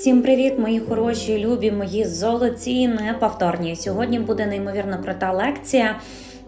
Всім привіт, мої хороші, любі, мої золоті, неповторні. Сьогодні буде неймовірно крута лекція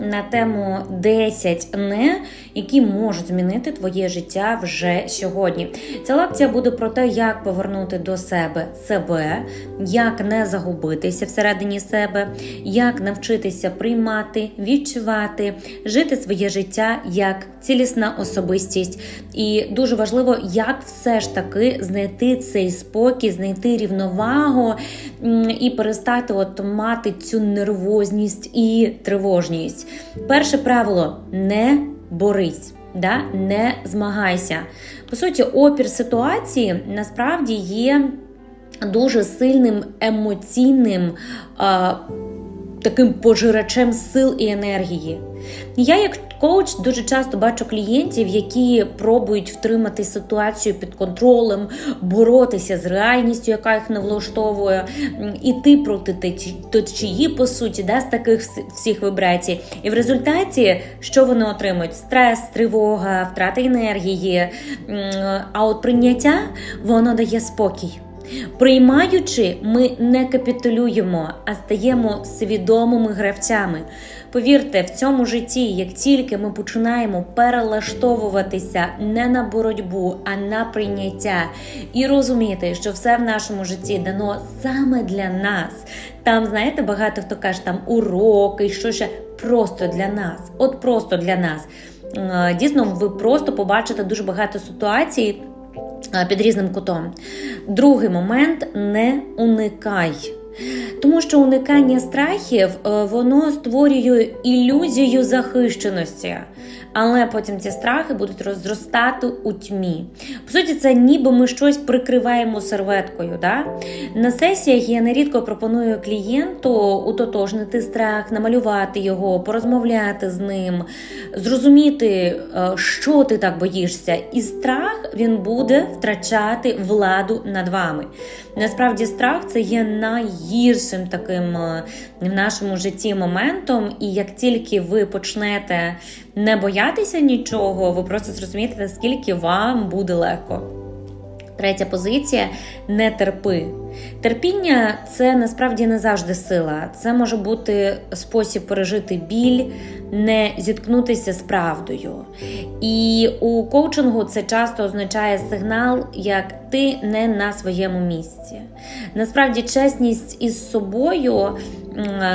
на тему 10 не, які можуть змінити твоє життя вже сьогодні. Ця лекція буде про те, як повернути до себе себе, як не загубитися всередині себе, як навчитися приймати, відчувати, жити своє життя як цілісна особистість. І дуже важливо, як все ж таки знайти цей спокій, знайти рівновагу і перестати от мати цю нервозність і тривожність. Перше правило не борись. Да? Не змагайся. По суті, опір ситуації насправді є дуже сильним емоційним таким пожирачем сил і енергії. Я, як коуч, дуже часто бачу клієнтів, які пробують втримати ситуацію під контролем, боротися з реальністю, яка їх не влаштовує, іти проти течії, по суті, да, з таких всіх вибрацій. І в результаті що вони отримують? Стрес, тривога, втрата енергії. А от прийняття воно дає спокій. Приймаючи, ми не капітулюємо, а стаємо свідомими гравцями. Повірте, в цьому житті, як тільки ми починаємо перелаштовуватися не на боротьбу, а на прийняття, і розуміти, що все в нашому житті дано саме для нас. Там, знаєте, багато хто каже, там уроки, що ще просто для нас, от просто для нас. Е, Дійсно, ви просто побачите дуже багато ситуацій під різним кутом. Другий момент не уникай. Тому що уникання страхів е, воно створює ілюзію захищеності, але потім ці страхи будуть розростати у тьмі. По суті, це ніби ми щось прикриваємо серветкою. Да? На сесіях я нерідко пропоную клієнту утотожнити страх, намалювати його, порозмовляти з ним, зрозуміти, е, що ти так боїшся, і страх він буде втрачати владу над вами. Насправді, страх це є найгіршим таким е, в нашому житті моментом, і як тільки ви почнете не боятися нічого, ви просто зрозумієте, наскільки вам буде легко. Третя позиція не терпи. Терпіння це насправді не завжди сила. Це може бути спосіб пережити біль, не зіткнутися з правдою. І у коучингу це часто означає сигнал, як ти не на своєму місці. Насправді, чесність із собою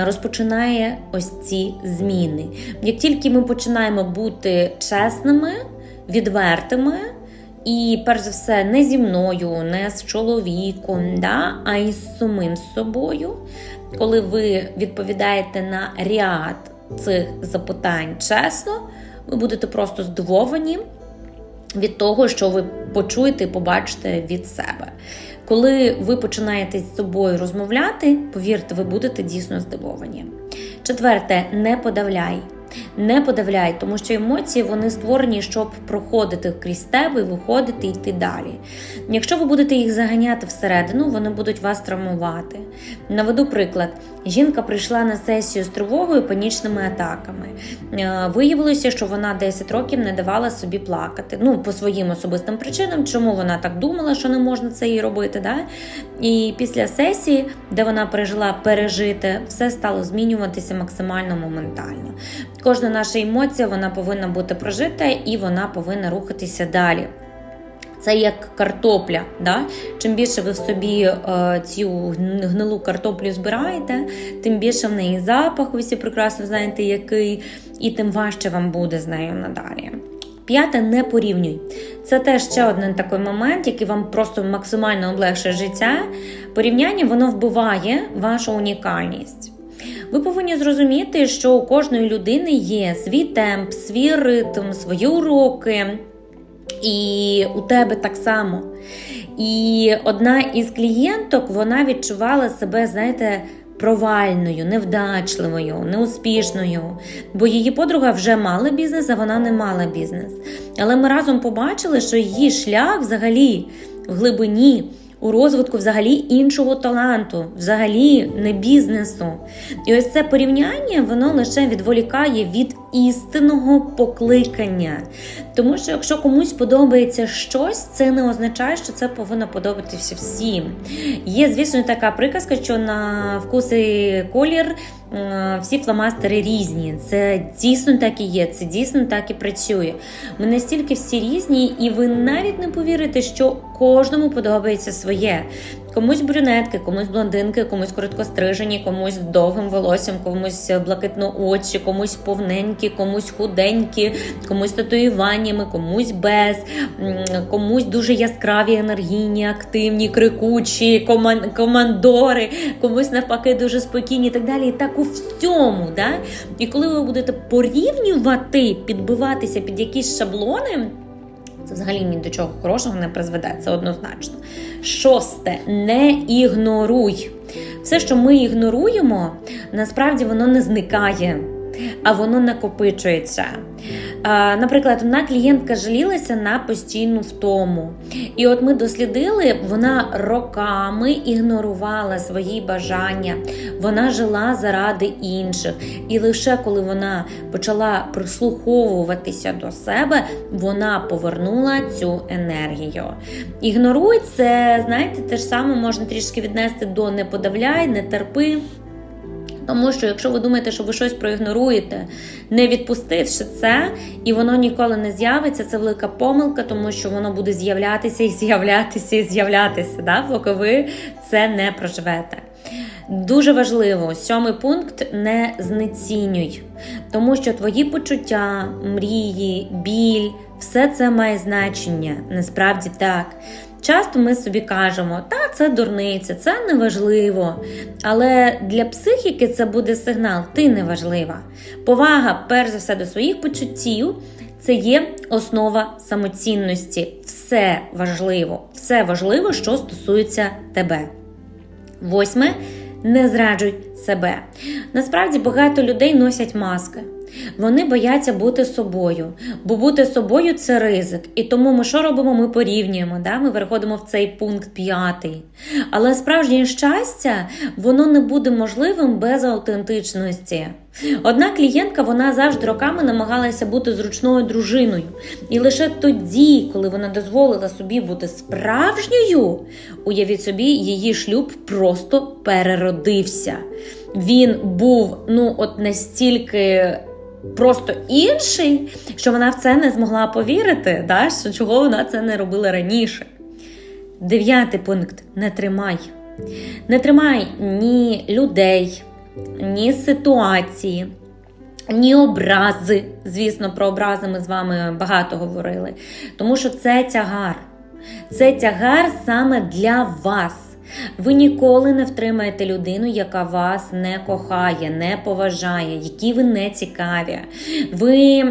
розпочинає ось ці зміни. Як тільки ми починаємо бути чесними, відвертими. І перш за все, не зі мною, не з чоловіком, да, а з самим собою. Коли ви відповідаєте на ряд цих запитань чесно, ви будете просто здивовані від того, що ви почуєте і побачите від себе. Коли ви починаєте з собою розмовляти, повірте, ви будете дійсно здивовані. Четверте, не подавляй. Не подавляй, тому що емоції вони створені, щоб проходити крізь тебе виходити і йти далі. Якщо ви будете їх заганяти всередину, вони будуть вас травмувати. Наведу приклад: жінка прийшла на сесію з тривогою, панічними атаками. Е, Виявилося, що вона 10 років не давала собі плакати. Ну, по своїм особистим причинам, чому вона так думала, що не можна це їй робити. Да? І після сесії, де вона пережила пережити, все стало змінюватися максимально моментально. Кожна наша емоція вона повинна бути прожита і вона повинна рухатися далі. Це як картопля. Да? Чим більше ви в собі е, цю гнилу картоплю збираєте, тим більше в неї запах, ви всі прекрасно знаєте, який, і тим важче вам буде з нею надалі. П'яте, не порівнюй. Це теж ще один такий момент, який вам просто максимально облегшує життя. Порівняння воно вбиває вашу унікальність. Ви повинні зрозуміти, що у кожної людини є свій темп, свій ритм, свої уроки, і у тебе так само. І одна із клієнток вона відчувала себе, знаєте, провальною, невдачливою, неуспішною, бо її подруга вже мала бізнес, а вона не мала бізнес. Але ми разом побачили, що її шлях взагалі в глибині. У розвитку взагалі іншого таланту, взагалі не бізнесу. І ось це порівняння воно лише відволікає від істинного покликання. Тому що якщо комусь подобається щось, це не означає, що це повинно подобатися всім. Є, звісно, така приказка, що на вкус і колір всі фломастери різні. Це дійсно так і є, це дійсно так і працює. Ми настільки всі різні, і ви навіть не повірите, що кожному подобається своє. Комусь брюнетки, комусь блондинки, комусь короткострижені, комусь довгим волоссям, комусь блакитно-очі, комусь повненькі, комусь худенькі, комусь татуюваннями, комусь без, комусь дуже яскраві, енергійні, активні, крикучі, коман- командори, комусь навпаки дуже спокійні і так далі. І так у всьому. Да? І коли ви будете порівнювати, підбиватися під якісь шаблони. Це взагалі ні до чого хорошого не призведе, це однозначно. Шосте, не ігноруй. Все, що ми ігноруємо, насправді воно не зникає, а воно накопичується. Наприклад, одна клієнтка жалілася на постійну втому. І от ми дослідили, вона роками ігнорувала свої бажання, вона жила заради інших. І лише коли вона почала прислуховуватися до себе, вона повернула цю енергію. Ігноруй це, знаєте, те ж саме можна трішки віднести до не подавляй, не терпи. Тому що, якщо ви думаєте, що ви щось проігноруєте, не відпустивши це, і воно ніколи не з'явиться, це велика помилка, тому що воно буде з'являтися і з'являтися і з'являтися, да? поки ви це не проживете. Дуже важливо, сьомий пункт не знецінюй, тому що твої почуття, мрії, біль, все це має значення. Насправді так. Часто ми собі кажемо, та це дурниця, це неважливо. Але для психіки це буде сигнал, ти неважлива. Повага, перш за все, до своїх почуттів це є основа самоцінності. Все важливо, все важливо, що стосується тебе. Восьме. Не зраджуй себе. Насправді багато людей носять маски. Вони бояться бути собою, бо бути собою це ризик. І тому ми що робимо? Ми порівнюємо. Да? Ми переходимо в цей пункт п'ятий. Але справжнє щастя воно не буде можливим без аутентичності. Одна клієнтка вона завжди роками намагалася бути зручною дружиною. І лише тоді, коли вона дозволила собі бути справжньою, уявіть собі, її шлюб просто переродився. Він був ну от настільки просто інший, що вона в це не змогла повірити, да? що чого вона це не робила раніше. Дев'ятий пункт не тримай. Не тримай ні людей, ні ситуації, ні образи. Звісно, про образи ми з вами багато говорили. Тому що це тягар. Це тягар саме для вас. Ви ніколи не втримаєте людину, яка вас не кохає, не поважає, які ви не цікаві. Ви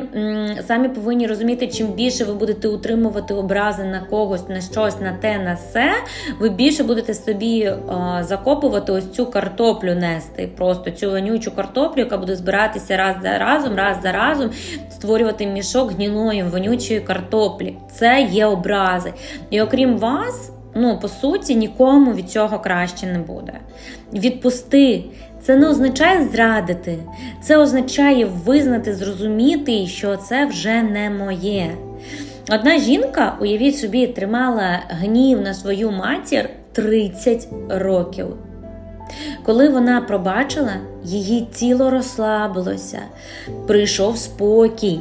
самі повинні розуміти, чим більше ви будете утримувати образи на когось, на щось, на те, на все, ви більше будете собі а, закопувати ось цю картоплю нести. Просто цю вонючу картоплю, яка буде збиратися раз за разом, раз за разом, створювати мішок гнілої, вонючої картоплі. Це є образи. І окрім вас ну, по суті, нікому від цього краще не буде. Відпусти. Це не означає зрадити, це означає визнати, зрозуміти, що це вже не моє. Одна жінка, уявіть собі, тримала гнів на свою матір 30 років. Коли вона пробачила, її тіло розслабилося, прийшов спокій.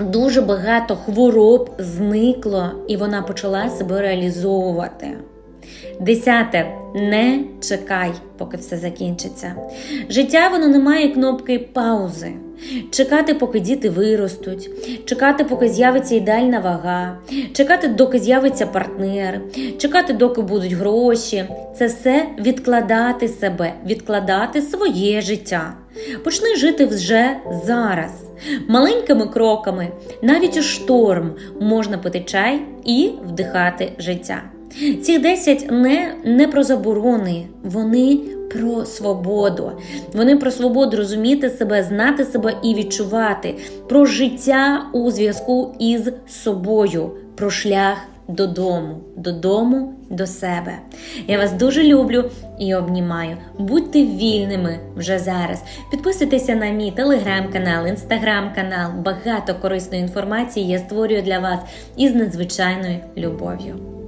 Дуже багато хвороб зникло, і вона почала себе реалізовувати. Десяте. Не чекай, поки все закінчиться. Життя воно не має кнопки паузи. Чекати, поки діти виростуть, чекати, поки з'явиться ідеальна вага, чекати, доки з'явиться партнер, чекати, доки будуть гроші. Це все відкладати себе, відкладати своє життя. Почни жити вже зараз. Маленькими кроками, навіть у шторм, можна пити чай і вдихати життя. Ці 10 не, не про заборони, вони про свободу. Вони про свободу розуміти себе, знати себе і відчувати, про життя у зв'язку із собою, про шлях додому, додому до себе. Я вас дуже люблю і обнімаю. Будьте вільними вже зараз. Підписуйтеся на мій телеграм-канал, інстаграм-канал. Багато корисної інформації я створюю для вас із надзвичайною любов'ю.